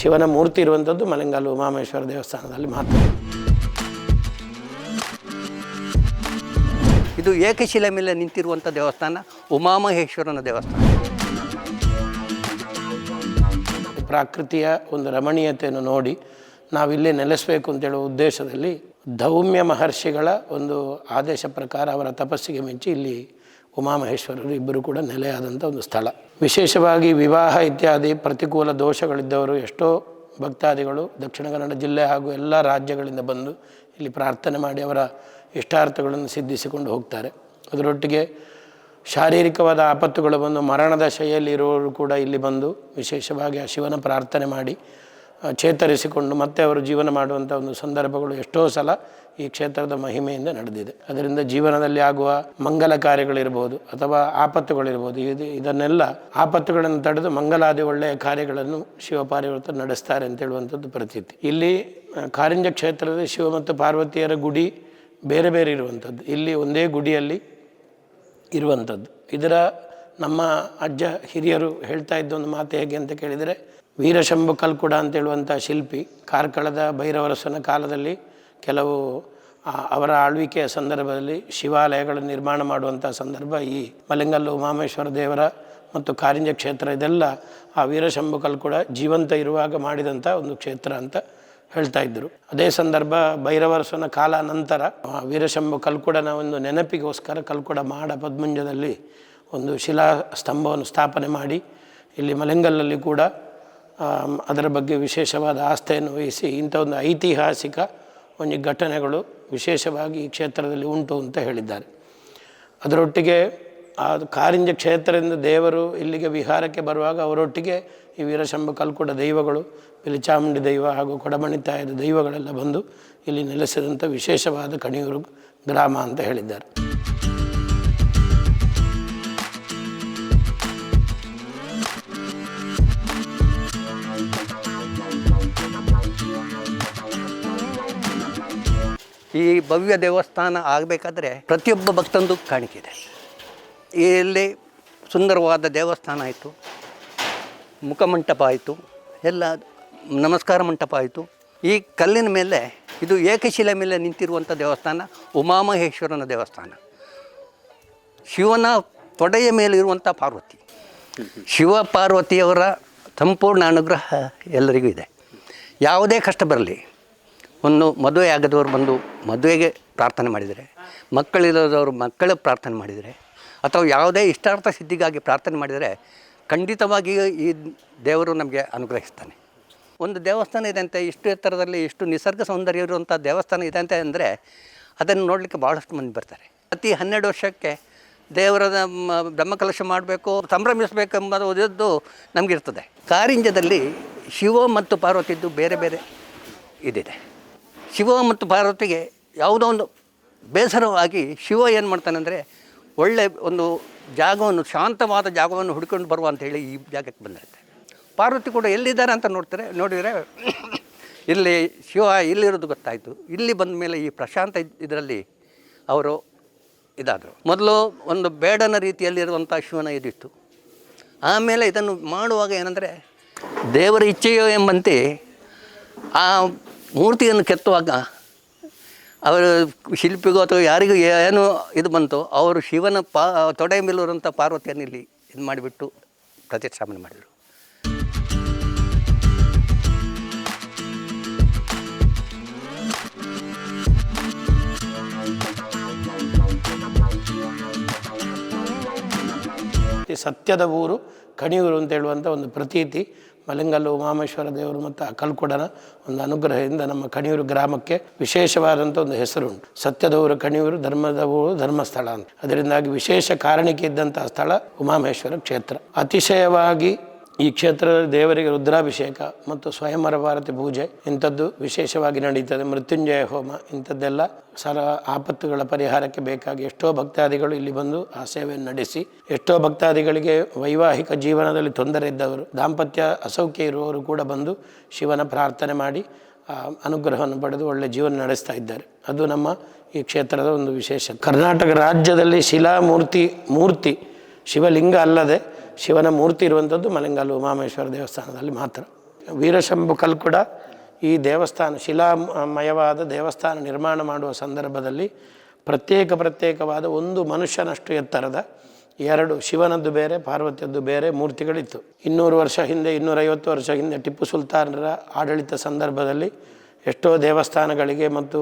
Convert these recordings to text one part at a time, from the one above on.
ಶಿವನ ಮೂರ್ತಿ ಇರುವಂಥದ್ದು ಮಲೆಂಗಲ್ ಉಮಾಮೇಶ್ವರ ದೇವಸ್ಥಾನದಲ್ಲಿ ಮಾತ್ರ. ಇದು ಏಕಶಿಲೆ ಮೇಲೆ ನಿಂತಿರುವಂಥ ದೇವಸ್ಥಾನ ಉಮಾಮಹೇಶ್ವರನ ದೇವಸ್ಥಾನ. ಪ್ರಾಕೃತಿಯ ಒಂದು ರಮಣೀಯತೆಯನ್ನು ನೋಡಿ ನಾವಿಲ್ಲೇ ನೆಲೆಸಬೇಕು ಅಂತೇಳುವ ಉದ್ದೇಶದಲ್ಲಿ ಧೌಮ್ಯ ಮಹರ್ಷಿಗಳ ಒಂದು ಆದೇಶ ಪ್ರಕಾರ ಅವರ ತಪಸ್ಸಿಗೆ ಮಿಂಚಿ ಇಲ್ಲಿ ಉಮಾಮಹೇಶ್ವರರು ಇಬ್ಬರು ಕೂಡ ನೆಲೆಯಾದಂಥ ಒಂದು ಸ್ಥಳ. ವಿಶೇಷವಾಗಿ ವಿವಾಹ ಇತ್ಯಾದಿ ಪ್ರತಿಕೂಲ ದೋಷಗಳಿದ್ದವರು ಎಷ್ಟೋ ಭಕ್ತಾದಿಗಳು ದಕ್ಷಿಣ ಕನ್ನಡ ಜಿಲ್ಲೆ ಹಾಗೂ ಎಲ್ಲ ರಾಜ್ಯಗಳಿಂದ ಬಂದು ಇಲ್ಲಿ ಪ್ರಾರ್ಥನೆ ಮಾಡಿ ಅವರ ಇಷ್ಟಾರ್ಥಗಳನ್ನು ಸಿದ್ಧಿಸಿಕೊಂಡು ಹೋಗ್ತಾರೆ. ಅದರೊಟ್ಟಿಗೆ ಶಾರೀರಿಕವಾದ ಆಪತ್ತುಗಳು ಬಂದು ಮರಣದ ಶೈಲಿರುವವರು ಕೂಡ ಇಲ್ಲಿ ಬಂದು ವಿಶೇಷವಾಗಿ ಆ ಶಿವನ ಪ್ರಾರ್ಥನೆ ಮಾಡಿ ಚೇತರಿಸಿಕೊಂಡು ಮತ್ತೆ ಅವರು ಜೀವನ ಮಾಡುವಂಥ ಒಂದು ಸಂದರ್ಭಗಳು ಎಷ್ಟೋ ಸಲ ಈ ಕ್ಷೇತ್ರದ ಮಹಿಮೆಯಿಂದ ನಡೆದಿದೆ. ಅದರಿಂದ ಜೀವನದಲ್ಲಿ ಆಗುವ ಮಂಗಲ ಕಾರ್ಯಗಳಿರ್ಬೋದು ಅಥವಾ ಆಪತ್ತುಗಳಿರ್ಬೋದು, ಇದು ಇದನ್ನೆಲ್ಲ ಆಪತ್ತುಗಳನ್ನು ತಡೆದು ಮಂಗಲಾದಿ ಒಳ್ಳೆಯ ಕಾರ್ಯಗಳನ್ನು ಶಿವಪಾರ್ವತರು ನಡೆಸ್ತಾರೆ ಅಂತ ಹೇಳುವಂಥದ್ದು ಪ್ರತೀತಿ. ಇಲ್ಲಿ ಕಾರಿಂಜ ಕ್ಷೇತ್ರದ ಶಿವ ಮತ್ತು ಪಾರ್ವತಿಯರ ಗುಡಿ ಬೇರೆ ಬೇರೆ ಇರುವಂಥದ್ದು ಇಲ್ಲಿ ಒಂದೇ ಗುಡಿಯಲ್ಲಿ ಇರುವಂಥದ್ದು ಇದರ ನಮ್ಮ ಅಜ್ಜ ಹಿರಿಯರು ಹೇಳ್ತಾ ಇದ್ದ ಒಂದು ಮಾತು ಹೇಗೆ ಅಂತ ಕೇಳಿದರೆ ವೀರಶಂಭು ಕಲ್ಕುಡ ಅಂತ ಹೇಳುವಂಥ ಶಿಲ್ಪಿ, ಕಾರ್ಕಳದ ಭೈರವರಸನ ಕಾಲದಲ್ಲಿ ಕೆಲವು ಅವರ ಆಳ್ವಿಕೆಯ ಸಂದರ್ಭದಲ್ಲಿ ಶಿವಾಲಯಗಳನ್ನು ನಿರ್ಮಾಣ ಮಾಡುವಂಥ ಸಂದರ್ಭ ಈ ಮಲಿಂಗಲ್ಲು ಉಮಾಮೇಶ್ವರ ದೇವರ ಮತ್ತು ಕಾರಿಂಜ ಕ್ಷೇತ್ರ ಇದೆಲ್ಲ ಆ ವೀರಶಂಭು ಕಲ್ಕುಡ ಜೀವಂತ ಇರುವಾಗ ಮಾಡಿದಂಥ ಒಂದು ಕ್ಷೇತ್ರ ಅಂತ ಹೇಳ್ತಾ ಇದ್ದರು. ಅದೇ ಸಂದರ್ಭ ಭೈರವರಸನ ಕಾಲ ನಂತರ ವೀರಶಂಭು ಕಲ್ಕುಡನ ಒಂದು ನೆನಪಿಗೋಸ್ಕರ ಕಲ್ಕುಡ ಮಾಡ ಪದ್ಮುಂಜದಲ್ಲಿ ಒಂದು ಶಿಲಾ ಸ್ತಂಭವನ್ನು ಸ್ಥಾಪನೆ ಮಾಡಿ ಇಲ್ಲಿ ಮಲೆಂಗಲ್ಲಲ್ಲಿ ಕೂಡ ಅದರ ಬಗ್ಗೆ ವಿಶೇಷವಾದ ಆಸ್ಥೆಯನ್ನು ವಹಿಸಿ ಇಂಥ ಒಂದು ಐತಿಹಾಸಿಕ ಒಂದು ಘಟನೆಗಳು ವಿಶೇಷವಾಗಿ ಈ ಕ್ಷೇತ್ರದಲ್ಲಿ ಉಂಟು ಅಂತ ಹೇಳಿದ್ದಾರೆ. ಅದರೊಟ್ಟಿಗೆ ಆ ಕಾರಿಂಜ ಕ್ಷೇತ್ರದಿಂದ ದೇವರು ಇಲ್ಲಿಗೆ ವಿಹಾರಕ್ಕೆ ಬರುವಾಗ ಅವರೊಟ್ಟಿಗೆ ಈ ವೀರಶಂಭ ಕಲ್ಕುಡ ದೈವಗಳು ಇಲ್ಲಿ ಚಾಮುಂಡಿ ದೈವ ಹಾಗೂ ಕೊಡಮಣಿತಾಯದ ದೈವಗಳೆಲ್ಲ ಬಂದು ಇಲ್ಲಿ ನೆಲೆಸಿದಂಥ ವಿಶೇಷವಾದ ಕಣಿಯೂರು ಗ್ರಾಮ ಅಂತ ಹೇಳಿದ್ದಾರೆ. ಈ ಭವ್ಯ ದೇವಸ್ಥಾನ ಆಗಬೇಕಾದ್ರೆ ಪ್ರತಿಯೊಬ್ಬ ಭಕ್ತಂದು ಕಾಣಿಕೆ ಇದೆ. ಇಲ್ಲಿ ಸುಂದರವಾದ ದೇವಸ್ಥಾನ ಆಯಿತು ಮುಖಮಂಟಪ ಆಯಿತು, ಎಲ್ಲ ನಮಸ್ಕಾರ ಮಂಟಪ ಆಯಿತು. ಈ ಕಲ್ಲಿನ ಮೇಲೆ ಇದು ಏಕಶಿಲೆ ಮೇಲೆ ನಿಂತಿರುವಂಥ ದೇವಸ್ಥಾನ, ಉಮಾಮಹೇಶ್ವರನ ದೇವಸ್ಥಾನ. ಶಿವನ ತೊಡೆಯ ಮೇಲಿರುವಂಥ ಪಾರ್ವತಿ. ಶಿವ ಪಾರ್ವತಿಯವರ ಸಂಪೂರ್ಣ ಅನುಗ್ರಹ ಎಲ್ಲರಿಗೂ ಇದೆ. ಯಾವುದೇ ಕಷ್ಟ ಬರಲಿ ಒಂದು ಮದುವೆ ಆಗದವರು ಬಂದು ಮದುವೆಗೆ ಪ್ರಾರ್ಥನೆ ಮಾಡಿದರೆ ಮಕ್ಕಳಿಲ್ಲದವರು ಮಕ್ಕಳ ಪ್ರಾರ್ಥನೆ ಮಾಡಿದರೆ, ಅಥವಾ ಯಾವುದೇ ಇಷ್ಟಾರ್ಥ ಸಿದ್ಧಿಗಾಗಿ ಪ್ರಾರ್ಥನೆ ಮಾಡಿದರೆ ಖಂಡಿತವಾಗಿಯೂ ಈ ದೇವರು ನಮಗೆ ಅನುಗ್ರಹಿಸ್ತಾನೆ. ಒಂದು ದೇವಸ್ಥಾನ ಇದೆ ಅಂತ, ಇಷ್ಟು ಎತ್ತರದಲ್ಲಿ ಇಷ್ಟು ನಿಸರ್ಗ ಸೌಂದರ್ಯ ಇರುವಂಥ ದೇವಸ್ಥಾನ ಇದೆ ಅಂತ ಅಂದರೆ ಅದನ್ನು ನೋಡಲಿಕ್ಕೆ ಭಾಳಷ್ಟು ಮಂದಿ ಬರ್ತಾರೆ. ಪ್ರತಿ ಹನ್ನೆರಡು ವರ್ಷಕ್ಕೆ ದೇವರ ಬ್ರಹ್ಮಕಲಶ ಮಾಡಬೇಕು, ಸಂಭ್ರಮಿಸಬೇಕೆಂಬುದು ಉದ್ದು ನಮಗಿರ್ತದೆ. ಕಾರಿಂಜದಲ್ಲಿ ಶಿವ ಮತ್ತು ಪಾರ್ವತಿದ್ದು ಬೇರೆ ಬೇರೆ ಇದಿದೆ. ಶಿವ ಮತ್ತು ಪಾರ್ವತಿಗೆ ಯಾವುದೋ ಒಂದು ಬೇಸರವಾಗಿ ಶಿವ ಏನು ಮಾಡ್ತಾನೆಂದರೆ ಒಳ್ಳೆ ಒಂದು ಜಾಗವನ್ನು, ಶಾಂತವಾದ ಜಾಗವನ್ನು ಹುಡ್ಕೊಂಡು ಬರುವ ಅಂತ ಹೇಳಿ ಈ ಜಾಗಕ್ಕೆ ಬಂದಿರುತ್ತೆ. ಪಾರ್ವತಿ ಕೂಡ ಎಲ್ಲಿದ್ದಾರೆ ಅಂತ ನೋಡ್ತಾರೆ, ನೋಡಿದರೆ ಇಲ್ಲಿ ಶಿವ ಇಲ್ಲಿರೋದು ಗೊತ್ತಾಯಿತು. ಇಲ್ಲಿ ಬಂದ ಮೇಲೆ ಈ ಪ್ರಶಾಂತ ಇದರಲ್ಲಿ ಅವರು ಇದಾದರು. ಮೊದಲು ಒಂದು ಬೇಡನ ರೀತಿಯಲ್ಲಿರುವಂಥ ಶಿವನ ಇದಿತ್ತು. ಆಮೇಲೆ ಇದನ್ನು ಮಾಡುವಾಗ ಏನಂದರೆ ದೇವರ ಇಚ್ಛೆಯೋ ಎಂಬಂತೆ ಆ ಮೂರ್ತಿಯನ್ನು ಕೆತ್ತುವಾಗ ಅವರು ಶಿಲ್ಪಿಗೋ ಅಥವಾ ಯಾರಿಗೂ ಏನು ಇದು ಬಂತು ಅವರು ಶಿವನ ಪಾ, ತೊಡೆ ಮೇಲಿರುವಂಥ ಪಾರ್ವತಿಯನ್ನು ಇಲ್ಲಿ ಇದು ಮಾಡಿಬಿಟ್ಟು ಪ್ರತಿಷ್ಠಾಪನೆ ಮಾಡಿದರು. ಸತ್ಯದ ಊರು ಕಣಿಯೂರು ಅಂತ ಹೇಳುವಂಥ ಒಂದು ಪ್ರತೀತಿ. ಮಲೆಂಗಲ್ಲು ಉಮಾಮೇಶ್ವರ ದೇವರು ಮತ್ತು ಅಕಲ್ಕುಡನ ಒಂದು ಅನುಗ್ರಹದಿಂದ ನಮ್ಮ ಕಣಿಯೂರು ಗ್ರಾಮಕ್ಕೆ ವಿಶೇಷವಾದಂಥ ಒಂದು ಹೆಸರುಂಟು. ಸತ್ಯದವರು ಕಣಿಯೂರು, ಧರ್ಮದವರು ಧರ್ಮಸ್ಥಳ ಅಂತ. ಅದರಿಂದಾಗಿ ವಿಶೇಷ ಕಾರಣಿಕೆ ಇದ್ದಂಥ ಸ್ಥಳ ಉಮಾಮೇಶ್ವರ ಕ್ಷೇತ್ರ. ಅತಿಶಯವಾಗಿ ಈ ಕ್ಷೇತ್ರದಲ್ಲಿ ದೇವರಿಗೆ ರುದ್ರಾಭಿಷೇಕ ಮತ್ತು ಸ್ವಯಂವರ ಭಾರತಿ ಪೂಜೆ ಇಂಥದ್ದು ವಿಶೇಷವಾಗಿ ನಡೀತದೆ. ಮೃತ್ಯುಂಜಯ ಹೋಮ ಇಂಥದ್ದೆಲ್ಲ ಸರ ಆಪತ್ತುಗಳ ಪರಿಹಾರಕ್ಕೆ ಬೇಕಾಗಿ ಎಷ್ಟೋ ಭಕ್ತಾದಿಗಳು ಇಲ್ಲಿ ಬಂದು ಆ ಸೇವೆಯನ್ನು ನಡೆಸಿ, ಎಷ್ಟೋ ಭಕ್ತಾದಿಗಳಿಗೆ ವೈವಾಹಿಕ ಜೀವನದಲ್ಲಿ ತೊಂದರೆ ಇದ್ದವರು, ದಾಂಪತ್ಯ ಅಸೌಖ್ಯ ಇರುವವರು ಕೂಡ ಬಂದು ಶಿವನ ಪ್ರಾರ್ಥನೆ ಮಾಡಿ ಅನುಗ್ರಹವನ್ನು ಪಡೆದು ಒಳ್ಳೆ ಜೀವನ ನಡೆಸ್ತಾ ಇದ್ದಾರೆ. ಅದು ನಮ್ಮ ಈ ಕ್ಷೇತ್ರದ ಒಂದು ವಿಶೇಷ ಕರ್ನಾಟಕ ರಾಜ್ಯದಲ್ಲಿ ಶಿಲಾಮೂರ್ತಿ, ಮೂರ್ತಿ ಶಿವಲಿಂಗ ಅಲ್ಲದೆ ಶಿವನ ಮೂರ್ತಿ ಇರುವಂಥದ್ದು ಮಲೆಂಗಾಲು ಉಮಾಮೇಶ್ವರ ದೇವಸ್ಥಾನದಲ್ಲಿ ಮಾತ್ರ. ವೀರಶಂಭು ಕಲ್ಕುಡ ಈ ದೇವಸ್ಥಾನ, ಶಿಲಾಮಯವಾದ ದೇವಸ್ಥಾನ ನಿರ್ಮಾಣ ಮಾಡುವ ಸಂದರ್ಭದಲ್ಲಿ ಪ್ರತ್ಯೇಕ ಪ್ರತ್ಯೇಕವಾದ ಒಂದು ಮನುಷ್ಯನಷ್ಟು ಎತ್ತರದ ಎರಡು ಶಿವನದ್ದು ಬೇರೆ, ಪಾರ್ವತಿಯದ್ದು ಬೇರೆ ಮೂರ್ತಿಗಳಿತ್ತು. ಇನ್ನೂರು ವರ್ಷ ಹಿಂದೆ, ಇನ್ನೂರೈವತ್ತು ವರ್ಷ ಹಿಂದೆ ಟಿಪ್ಪು ಸುಲ್ತಾನರ ಆಡಳಿತ ಸಂದರ್ಭದಲ್ಲಿ ಎಷ್ಟೋ ದೇವಸ್ಥಾನಗಳಿಗೆ ಮತ್ತು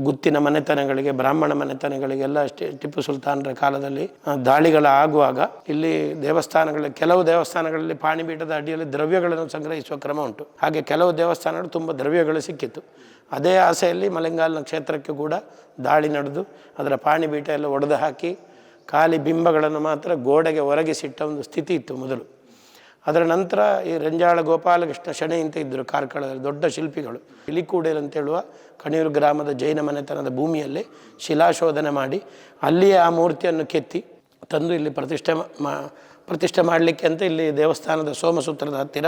ಗುತ್ತಿನ ಮನೆತನಗಳಿಗೆ, ಬ್ರಾಹ್ಮಣ ಮನೆತನಗಳಿಗೆಲ್ಲ ಅಷ್ಟೇ. ಟಿಪ್ಪು ಸುಲ್ತಾನರ ಕಾಲದಲ್ಲಿ ದಾಳಿಗಳಾಗುವಾಗ ಇಲ್ಲಿ ದೇವಸ್ಥಾನಗಳಲ್ಲಿ ಕೆಲವು ದೇವಸ್ಥಾನಗಳಲ್ಲಿ ಪಾಣಿಪೀಠದ ಅಡಿಯಲ್ಲಿ ದ್ರವ್ಯಗಳನ್ನು ಸಂಗ್ರಹಿಸುವ ಕ್ರಮ ಉಂಟು. ಹಾಗೆ ಕೆಲವು ದೇವಸ್ಥಾನಗಳು ತುಂಬ ದ್ರವ್ಯಗಳು ಸಿಕ್ಕಿತ್ತು. ಅದೇ ಆಸೆಯಲ್ಲಿ ಮಲೆಂಗಾಲ್ನ ಕ್ಷೇತ್ರಕ್ಕೆ ಕೂಡ ದಾಳಿ ನಡೆದು ಅದರ ಪಾಣಿಪೀಠ ಎಲ್ಲ ಒಡೆದು ಹಾಕಿ ಖಾಲಿ ಬಿಂಬಗಳನ್ನು ಮಾತ್ರ ಗೋಡೆಗೆ ಒರಗಿಸಿಟ್ಟ ಒಂದು ಸ್ಥಿತಿ ಇತ್ತು ಮೊದಲು. ಅದರ ನಂತರ ಈ ರಂಜಾಳ ಗೋಪಾಲಕೃಷ್ಣ ಶಣೆ ಅಂತ ಇದ್ದರು ಕಾರ್ಕಳದಲ್ಲಿ, ದೊಡ್ಡ ಶಿಲ್ಪಿಗಳು. ಇಲಿಕೂಡೇಲ್ ಅಂತ ಹೇಳುವ ಕಣಿಯೂರು ಗ್ರಾಮದ ಜೈನ ಮನೆತನದ ಭೂಮಿಯಲ್ಲಿ ಶಿಲಾಶೋಧನೆ ಮಾಡಿ ಅಲ್ಲಿಯೇ ಆ ಮೂರ್ತಿಯನ್ನು ಕೆತ್ತಿ ತಂದು ಇಲ್ಲಿ ಪ್ರತಿಷ್ಠೆ ಮಾ ಪ್ರತಿಷ್ಠೆ ಮಾಡಲಿಕ್ಕೆ ಅಂತ ಇಲ್ಲಿ ದೇವಸ್ಥಾನದ ಸೋಮಸೂತ್ರದ ಹತ್ತಿರ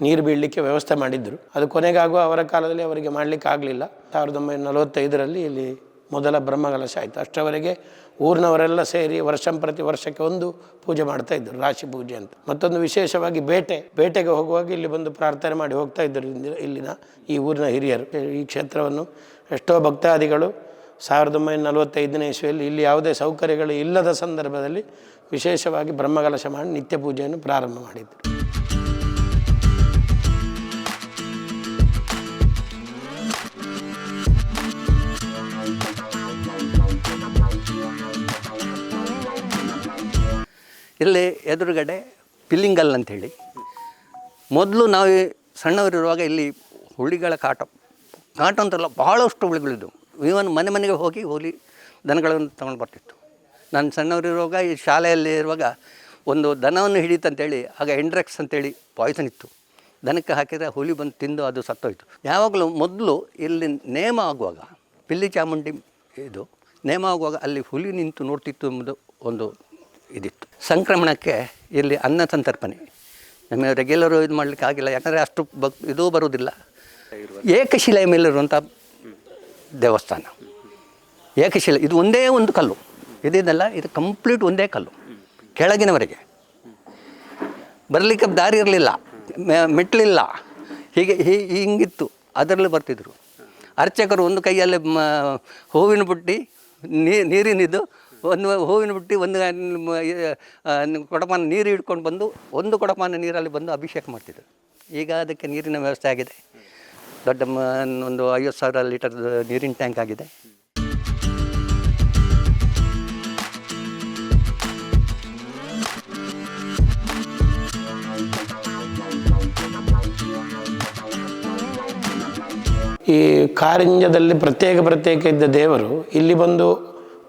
ನೀರು ಬೀಳಲಿಕ್ಕೆ ವ್ಯವಸ್ಥೆ ಮಾಡಿದ್ದರು ಅದು ಕೊನೆಗಾಗುವ ಅವರ ಕಾಲದಲ್ಲಿ ಅವರಿಗೆ ಮಾಡಲಿಕ್ಕೆ ಆಗಲಿಲ್ಲ ಸಾವಿರದ ಒಂಬೈನೂರ ನಲವತ್ತೈದರಲ್ಲಿ ಇಲ್ಲಿ ಮೊದಲ ಬ್ರಹ್ಮಕಲಶ ಆಯಿತು. ಅಷ್ಟರವರೆಗೆ ಊರಿನವರೆಲ್ಲ ಸೇರಿ ವರ್ಷಂ ಪ್ರತಿ ವರ್ಷಕ್ಕೆ ಒಂದು ಪೂಜೆ ಮಾಡ್ತಾ ಇದ್ದರು, ರಾಶಿ ಪೂಜೆ ಅಂತ. ಮತ್ತೊಂದು ವಿಶೇಷವಾಗಿ ಬೇಟೆ, ಬೇಟೆಗೆ ಹೋಗುವಾಗ ಇಲ್ಲಿ ಬಂದು ಪ್ರಾರ್ಥನೆ ಮಾಡಿ ಹೋಗ್ತಾ ಇದ್ದರು ಇಲ್ಲಿ- ಇಲ್ಲಿನ ಈ ಊರಿನ ಹಿರಿಯರು. ಈ ಕ್ಷೇತ್ರವನ್ನು ಎಷ್ಟೋ ಭಕ್ತಾದಿಗಳು ಸಾವಿರದ ಒಂಬೈನೂರ ನಲವತ್ತೈದನೇ ಇಸ್ವಿಯಲ್ಲಿ ಇಲ್ಲಿ ಯಾವುದೇ ಸೌಕರ್ಯಗಳು ಇಲ್ಲದ ಸಂದರ್ಭದಲ್ಲಿ ವಿಶೇಷವಾಗಿ ಬ್ರಹ್ಮಕಲಶ ಮಾಡಿ ನಿತ್ಯ ಪೂಜೆಯನ್ನು ಪ್ರಾರಂಭ ಮಾಡಿದರು. ಇಲ್ಲಿ ಎದುರುಗಡೆ ಪಿಲ್ಲಿಂಗಲ್ ಅಂತೇಳಿ ಮೊದಲು ನಾವು ಸಣ್ಣವರಿರುವಾಗ ಇಲ್ಲಿ ಹುಳಿಗಳ ಕಾಟ ಕಾಟ ಅಂತಲ್ಲ ಭಾಳಷ್ಟು ಹುಳಿಗಳಿದ್ದವು ಇವನ್ ಮನೆ ಮನೆಗೆ ಹೋಗಿ ಹೋಲಿ ದನಗಳನ್ನು ತಗೊಂಡು ಬರ್ತಿತ್ತು. ನಾನು ಸಣ್ಣವರಿರುವಾಗ ಈ ಶಾಲೆಯಲ್ಲಿ ಇರುವಾಗ ಒಂದು ದನವನ್ನು ಹಿಡಿತಂತೇಳಿ ಆಗ ಎಂಡ್ರೆಕ್ಸ್ ಅಂತೇಳಿ ಪಾಯ್ಸನ್ ಇತ್ತು. ದನಕ್ಕೆ ಹಾಕಿದರೆ ಹುಲಿ ಬಂದು ತಿಂದು ಅದು ಸತ್ತೋಯ್ತು. ಯಾವಾಗಲೂ ಮೊದಲು ಇಲ್ಲಿ ನೇಮ ಆಗುವಾಗ, ಪಿಲ್ಲಿ ಚಾಮುಂಡಿ ಇದು, ನೇಮ ಆಗುವಾಗ ಅಲ್ಲಿ ಹುಲಿ ನಿಂತು ನೋಡ್ತಿತ್ತು ಎಂಬುದು ಒಂದು ಇದಿತ್ತು. ಸಂಕ್ರಮಣಕ್ಕೆ ಇಲ್ಲಿ ಅನ್ನ ಸಂತರ್ಪಣೆ. ನಮಗೆ ರೆಗ್ಯುಲರು ಇದು ಮಾಡಲಿಕ್ಕೆ ಆಗಿಲ್ಲ. ಯಾಕಂದರೆ ಅಷ್ಟು ಭಕ್ ಇದು ಬರುವುದಿಲ್ಲ. ಏಕಶಿಲೆಯ ಮೇಲಿರುವಂಥ ದೇವಸ್ಥಾನ. ಏಕಶಿಲೆ, ಇದು ಒಂದೇ ಒಂದು ಕಲ್ಲು. ಇದಿದೆಲ್ಲ ಇದು ಕಂಪ್ಲೀಟ್ ಒಂದೇ ಕಲ್ಲು. ಕೆಳಗಿನವರೆಗೆ. ಬರಲಿಕ್ಕೆ ದಾರಿ ಇರಲಿಲ್ಲ. ಮೆಟ್ಲಿಲ್ಲ. ಹೀಗೆ, ಹೀ, ಹಿಂಗಿತ್ತು. ಅದರಲ್ಲಿ ಬರ್ತಿದ್ರು. ಅರ್ಚಕರು ಒಂದು ಕೈಯಲ್ಲಿ ಹೂವಿನ ಬುಟ್ಟಿ ನೀರಿನಿದ್ದು ಒಂದು ಹೂವಿನ ಬಿಟ್ಟು, ಒಂದು ಕೊಡಪಾನ ನೀರು ಹಿಡ್ಕೊಂಡು ಬಂದು ಒಂದು ಕೊಡಪಾನ ನೀರಲ್ಲಿ ಬಂದು ಅಭಿಷೇಕ ಮಾಡ್ತಿದ್ರು. ಈಗ ಅದಕ್ಕೆ ನೀರಿನ ವ್ಯವಸ್ಥೆ ಆಗಿದೆ. ದೊಡ್ಡ ಒಂದು ಐವತ್ತು ಸಾವಿರ ಲೀಟರ್ ನೀರಿನ ಟ್ಯಾಂಕ್ ಆಗಿದೆ. ಈ ಕಾರಂಜದಲ್ಲಿ ಪ್ರತ್ಯೇಕ ಪ್ರತ್ಯೇಕ ಇದ್ದ ದೇವರು ಇಲ್ಲಿ ಬಂದು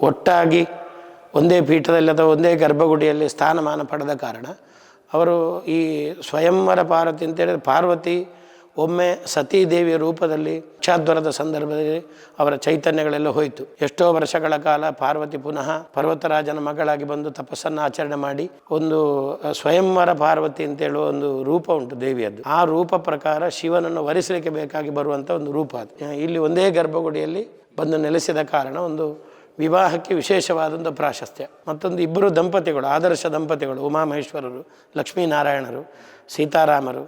ಒಟ್ಟಾಗಿ ಒಂದೇ ಪೀಠದಲ್ಲಿ ಅಥವಾ ಒಂದೇ ಗರ್ಭಗುಡಿಯಲ್ಲಿ ಸ್ಥಾನಮಾನ ಪಡೆದ ಕಾರಣ ಅವರು ಈ ಸ್ವಯಂವರ ಪಾರ್ವತಿ ಅಂತೇಳಿದ್ರೆ ಪಾರ್ವತಿ ಒಮ್ಮೆ ಸತೀದೇವಿಯ ರೂಪದಲ್ಲಿ ಚಾದ್ವರದ ಸಂದರ್ಭದಲ್ಲಿ ಅವರ ಚೈತನ್ಯಗಳೆಲ್ಲ ಹೋಯಿತು. ಎಷ್ಟೋ ವರ್ಷಗಳ ಕಾಲ ಪಾರ್ವತಿ ಪುನಃ ಪರ್ವತರಾಜನ ಮಗಳಾಗಿ ಬಂದು ತಪಸ್ಸನ್ನು ಆಚರಣೆ ಮಾಡಿ ಒಂದು ಸ್ವಯಂವರ ಪಾರ್ವತಿ ಅಂತ ಹೇಳುವ ಒಂದು ರೂಪ ಉಂಟು ದೇವಿಯದ್ದು. ಆ ರೂಪ ಪ್ರಕಾರ ಶಿವನನ್ನು ವರಿಸಲಿಕ್ಕೆ ಬೇಕಾಗಿ ಬರುವಂಥ ಒಂದು ರೂಪ ಅದು. ಇಲ್ಲಿ ಒಂದೇ ಗರ್ಭಗುಡಿಯಲ್ಲಿ ಬಂದು ನೆಲೆಸಿದ ಕಾರಣ ಒಂದು ವಿವಾಹಕ್ಕೆ ವಿಶೇಷವಾದಂಥ ಪ್ರಾಶಸ್ತ್ಯ. ಮತ್ತೊಂದು ಇಬ್ಬರು ದಂಪತಿಗಳು, ಆದರ್ಶ ದಂಪತಿಗಳು, ಉಮಾಮಹೇಶ್ವರರು, ಲಕ್ಷ್ಮೀನಾರಾಯಣರು, ಸೀತಾರಾಮರು,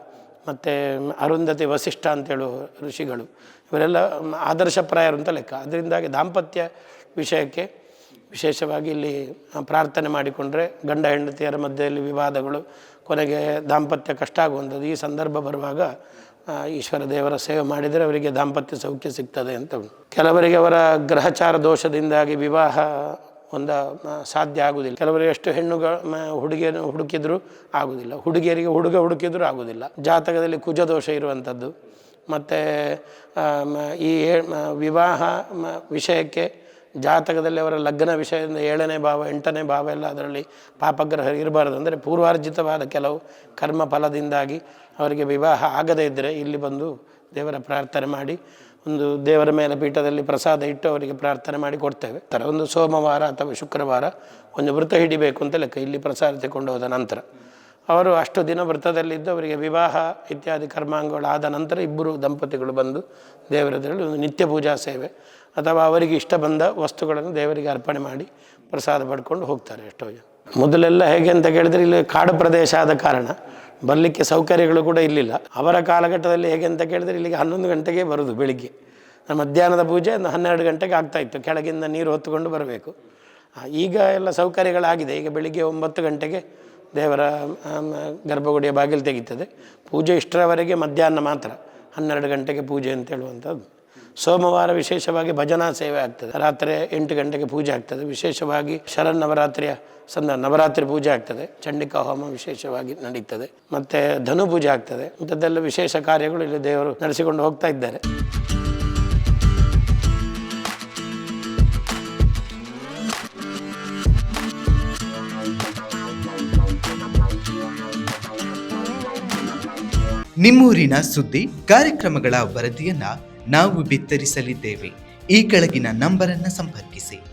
ಮತ್ತು ಅರುಂಧತಿ ವಸಿಷ್ಠ ಅಂತೇಳು ಋಷಿಗಳು. ಇವರೆಲ್ಲ ಆದರ್ಶಪ್ರಾಯರು ಅಂತ ಲೆಕ್ಕ. ಅದರಿಂದಾಗಿ ದಾಂಪತ್ಯ ವಿಷಯಕ್ಕೆ ವಿಶೇಷವಾಗಿ ಇಲ್ಲಿ ಪ್ರಾರ್ಥನೆ ಮಾಡಿಕೊಂಡ್ರೆ ಗಂಡ ಹೆಂಡತಿಯರ ಮಧ್ಯೆಯಲ್ಲಿ ವಿವಾದಗಳು, ಕೊನೆಗೆ ದಾಂಪತ್ಯ ಕಷ್ಟ ಆಗುವಂಥದ್ದು ಈ ಸಂದರ್ಭ ಬರುವಾಗ ಈಶ್ವರ ದೇವರ ಸೇವೆ ಮಾಡಿದರೆ ಅವರಿಗೆ ದಾಂಪತ್ಯ ಸೌಖ್ಯ ಸಿಗ್ತದೆ ಅಂತ ಕೆಲವರಿಗೆ ಅವರ ಗ್ರಹಚಾರ ದೋಷದಿಂದಾಗಿ ವಿವಾಹ ಒಂದು ಸಾಧ್ಯ ಆಗುವುದಿಲ್ಲ ಕೆಲವರಿಗೆ ಎಷ್ಟು ಹೆಣ್ಣುಗಳ ಹುಡುಗಿಯನ್ನು ಹುಡುಕಿದ್ರು ಆಗುವುದಿಲ್ಲ ಹುಡುಗಿಯರಿಗೆ ಹುಡುಗ ಹುಡುಕಿದ್ರು ಆಗುವುದಿಲ್ಲ ಜಾತಕದಲ್ಲಿ ಕುಜ ದೋಷ ಇರುವಂಥದ್ದು ಮತ್ತು ಈ ವಿವಾಹ ವಿಷಯಕ್ಕೆ ಜಾತಕದಲ್ಲಿ ಅವರ ಲಗ್ನ ವಿಷಯದಿಂದ ಏಳನೇ ಭಾವ, ಎಂಟನೇ ಭಾವ ಎಲ್ಲ ಅದರಲ್ಲಿ ಪಾಪಗ್ರಹ ಇರಬಾರ್ದು. ಅಂದರೆ ಪೂರ್ವಾರ್ಜಿತವಾದ ಕೆಲವು ಕರ್ಮ ಫಲದಿಂದಾಗಿ ಅವರಿಗೆ ವಿವಾಹ ಆಗದೇ ಇದ್ದರೆ ಇಲ್ಲಿ ಬಂದು ದೇವರ ಪ್ರಾರ್ಥನೆ ಮಾಡಿ, ಒಂದು ದೇವರ ಮೇಲೆ ಪೀಠದಲ್ಲಿ ಪ್ರಸಾದ ಇಟ್ಟು ಅವರಿಗೆ ಪ್ರಾರ್ಥನೆ ಮಾಡಿ ಕೊಡ್ತೇವೆ. ಥರ ಒಂದು ಸೋಮವಾರ ಅಥವಾ ಶುಕ್ರವಾರ ಒಂದು ವೃತ ಹಿಡಿಬೇಕು ಅಂತ ಲೆಕ್ಕ ಇಲ್ಲಿ ಪ್ರಸಾದ ತಗೊಂಡು ಹೋದ ನಂತರ. ಅವರು ಅಷ್ಟು ದಿನ ವೃತ್ತದಲ್ಲಿದ್ದು ಅವರಿಗೆ ವಿವಾಹ ಇತ್ಯಾದಿ ಕರ್ಮಾಂಗಗಳು ಆದ ನಂತರ ಇಬ್ಬರು ದಂಪತಿಗಳು ಬಂದು ದೇವರದಲ್ಲಿ ಒಂದು ನಿತ್ಯ ಪೂಜಾ ಸೇವೆ ಅಥವಾ ಅವರಿಗೆ ಇಷ್ಟ ಬಂದ ವಸ್ತುಗಳನ್ನು ದೇವರಿಗೆ ಅರ್ಪಣೆ ಮಾಡಿ ಪ್ರಸಾದ ಪಡ್ಕೊಂಡು ಹೋಗ್ತಾರೆ ಎಷ್ಟೋ ಜನ. ಮೊದಲೆಲ್ಲ ಹೇಗೆ ಅಂತ ಕೇಳಿದರೆ ಇಲ್ಲಿ ಕಾಡು ಪ್ರದೇಶ ಆದ ಕಾರಣ ಬರಲಿಕ್ಕೆ ಸೌಕರ್ಯಗಳು ಕೂಡ ಇಲ್ಲಿಲ್ಲ. ಅವರ ಕಾಲಘಟ್ಟದಲ್ಲಿ ಹೇಗೆ ಅಂತ ಕೇಳಿದ್ರೆ ಇಲ್ಲಿಗೆ ಹನ್ನೊಂದು ಗಂಟೆಗೆ ಬರೋದು ಬೆಳಿಗ್ಗೆ. ಮಧ್ಯಾಹ್ನದ ಪೂಜೆ ಒಂದು ಹನ್ನೆರಡು ಗಂಟೆಗೆ ಆಗ್ತಾಯಿತ್ತು ಕೆಳಗಿಂದ ನೀರು ಹೊತ್ತುಕೊಂಡು ಬರಬೇಕು. ಈಗ ಎಲ್ಲ ಸೌಕರ್ಯಗಳಾಗಿದೆ. ಈಗ ಬೆಳಿಗ್ಗೆ ಒಂಬತ್ತು ಗಂಟೆಗೆ ದೇವರ ಗರ್ಭಗುಡಿಯ ಬಾಗಿಲು ತೆಗೀತದೆ. ಪೂಜೆ ಇಷ್ಟರವರೆಗೆ ಮಧ್ಯಾಹ್ನ ಮಾತ್ರ, ಹನ್ನೆರಡು ಗಂಟೆಗೆ ಪೂಜೆ ಅಂತ ಹೇಳುವಂಥದ್ದು. ಸೋಮವಾರ ವಿಶೇಷವಾಗಿ ಭಜನಾ ಸೇವೆ ಆಗ್ತದೆ. ರಾತ್ರಿ ಎಂಟು ಗಂಟೆಗೆ ಪೂಜೆ ಆಗ್ತದೆ. ವಿಶೇಷವಾಗಿ ಶರನ್ನವರಾತ್ರಿಯ ಸಂದ, ನವರಾತ್ರಿ ಪೂಜೆ ಆಗ್ತದೆ. ಚಂಡಿಕಾ ಹೋಮ ವಿಶೇಷವಾಗಿ ನಡೀತದೆ. ಮತ್ತು ಧನು ಪೂಜೆ ಆಗ್ತದೆ. ಇಂಥದ್ದೆಲ್ಲ ವಿಶೇಷ ಕಾರ್ಯಗಳು ಇಲ್ಲಿ ದೇವರು ನಡೆಸಿಕೊಂಡು ಹೋಗ್ತಾ ಇದ್ದಾರೆ. ನಿಮ್ಮೂರಿನ ಸುದ್ದಿ ಕಾರ್ಯಕ್ರಮಗಳ ವರದಿಯನ್ನ ನಾವು ಬಿತ್ತರಿಸಲಿದ್ದೇವೆ. ಈ ಕೆಳಗಿನ ನಂಬರನ್ನು ಸಂಪರ್ಕಿಸಿ.